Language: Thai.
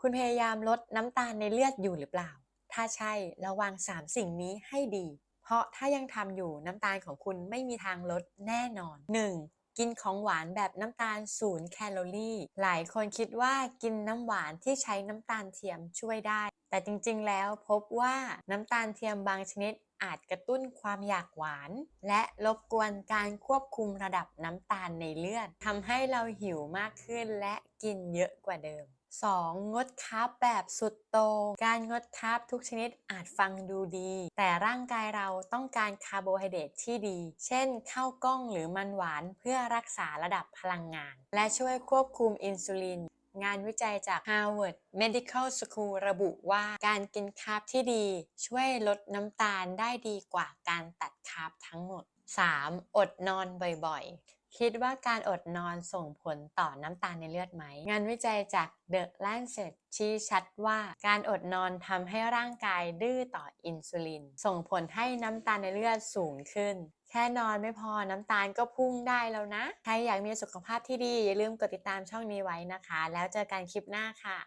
คุณพยายามลดน้ำตาลในเลือดอยู่หรือเปล่า ถ้าใช่ระวัง 3 สิ่งนี้ให้ดี เพราะถ้ายังทำอยู่น้ำตาลของคุณไม่มีทางลดแน่นอน 1. กินของหวานแบบน้ำตาลศูนย์แคลอรี่ หลายคนคิดว่ากินน้ำหวานที่ใช้น้ำตาลเทียมช่วยได้ แต่จริง ๆ แล้วพบว่าน้ำตาลเทียมบางชนิดอาจกระตุ้นความอยากหวาน และรบกวนการควบคุมระดับน้ำตาลในเลือดทำให้เราหิวมากขึ้นและกินเยอะกว่าเดิม 2. งดคาร์บแบบสุดโต่งการงดคาร์บทุกชนิดอาจฟังดูดี แต่ร่างกายเราต้องการคาร์โบไฮเดรตที่ดี เช่นข้าวกล้องหรือมันหวานเพื่อรักษาระดับพลังงาน และช่วยควบคุมอินซูลิน งานวิจัยจาก Harvard Medical School ระบุว่าการกินคาร์บที่ดี ช่วยลดน้ำตาลได้ดีกว่าการตัดคาร์บทั้งหมด 3. อดนอนบ่อยๆ คิดว่าการอดนอนส่งผลต่อน้ำตาลในเลือดไหม งานวิจัยจาก The Lancet ชี้ชัดว่าการอดนอนทำให้ร่างกายดื้อต่ออินซูลิน ส่งผลให้น้ำตาลในเลือดสูงขึ้น แค่นอนไม่พอน้ำตาลก็พุ่งได้แล้วนะ ใครอยากมีสุขภาพที่ดี อย่าลืมกดติดตามช่องนี้ไว้นะคะ แล้วเจอกันคลิปหน้าค่ะ